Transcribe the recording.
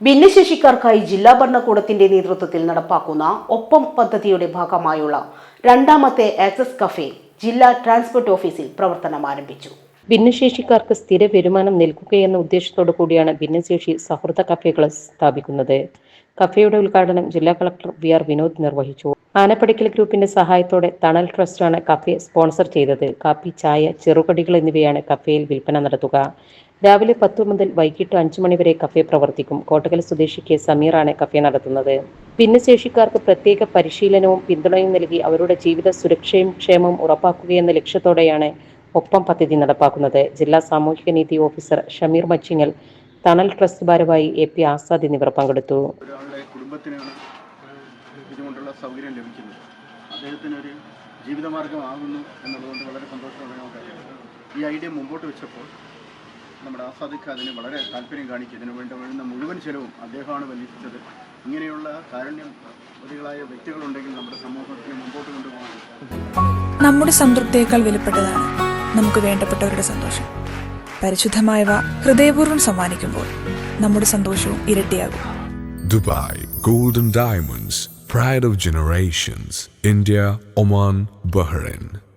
ഭിന്നശേഷിക്കാർക്കായി ജില്ലാ ഭരണകൂടത്തിന്റെ നേതൃത്വത്തിൽ നടപ്പാക്കുന്ന ഒപ്പം പദ്ധതിയുടെ ഭാഗമായുള്ള രണ്ടാമത്തെ ആക്സസ് കഫേ ജില്ലാ ട്രാൻസ്പോർട്ട് ഓഫീസിൽ പ്രവർത്തനം ആരംഭിച്ചു. ഭിന്നശേഷിക്കാർക്ക് സ്ഥിര വരുമാനം നൽകുകയെന്ന ഉദ്ദേശത്തോടു കൂടിയാണ് ഭിന്നശേഷി സൗഹൃദ കഫേകൾ സ്ഥാപിക്കുന്നത്. കഫേയുടെ ഉദ്ഘാടനം ജില്ലാ കളക്ടർ വി ആർ വിനോദ് നിർവഹിച്ചു. ആനപ്പടിക്കൽ ഗ്രൂപ്പിന്റെ സഹായത്തോടെ തണൽ ട്രസ്റ്റാണ് കഫേ സ്പോൺസർ ചെയ്തത്. കാപ്പി ചായ ചെറുകടികൾ എന്നിവയാണ് കഫേയിൽ വിൽപ്പന നടത്തുക. രാവിലെ പത്തു മുതൽ വൈകിട്ട് അഞ്ചു മണിവരെ കഫേ പ്രവർത്തിക്കും. കോട്ടകൽ സ്വദേശി കെ. സമീറാണ് കഫേ നടത്തുന്നത്. ഭിന്നശേഷിക്കാർക്ക് പ്രത്യേക പരിശീലനവും പിന്തുണയും നൽകി അവരുടെ ജീവിത സുരക്ഷയും ക്ഷേമവും ഉറപ്പാക്കുകയെന്ന ലക്ഷ്യത്തോടെയാണ് ഒപ്പം പദ്ധതി നടപ്പാക്കുന്നത്. ജില്ലാ സാമൂഹിക നീതി ഓഫീസർ ഷമീർ മച്ചിങ്ങൽ തണൽ ട്രസ്റ്റ് ഭാരവാഹി എ. പി. ആസാദ് എന്നിവർ പങ്കെടുത്തു. കുടുംബത്തിനാണ് സൗകര്യം അദ്ദേഹത്തിന് ഒരു ജീവിതമാർഗമാകുന്നു എന്നുള്ളതുകൊണ്ട് വളരെ സന്തോഷമുള്ള നമുക്കറിയാം ഈ ഐഡിയ മുമ്പോട്ട് വെച്ചപ്പോൾ നമ്മുടെ ആസാദിക്ക് അതിന് വളരെ താല്പര്യം കാണിച്ചു. ഇതിനു വേണ്ടി വരുന്ന മുഴുവൻ ചെലവും അദ്ദേഹമാണ് വലിപ്പിച്ചത് ഇങ്ങനെയുള്ള കാരുണ്യം പ്രതികളായ വ്യക്തികളുണ്ടെങ്കിൽ നമ്മുടെ സമൂഹത്തിന് മുമ്പോട്ട് കൊണ്ടുപോകാൻ നമ്മുടെ സംതൃപ്തിയേക്കാൾ വിലപ്പെട്ടതാണ് നമുക്ക് വേണ്ടപ്പെട്ടവരുടെ സന്തോഷം. പരിശുദ്ധമായവ ഹൃദയപൂർവം സമ്മാനിക്കുമ്പോൾ നമ്മുടെ സന്തോഷവും ഇരട്ടിയാകും. Dubai golden diamonds pride of generations India Oman Bahrain.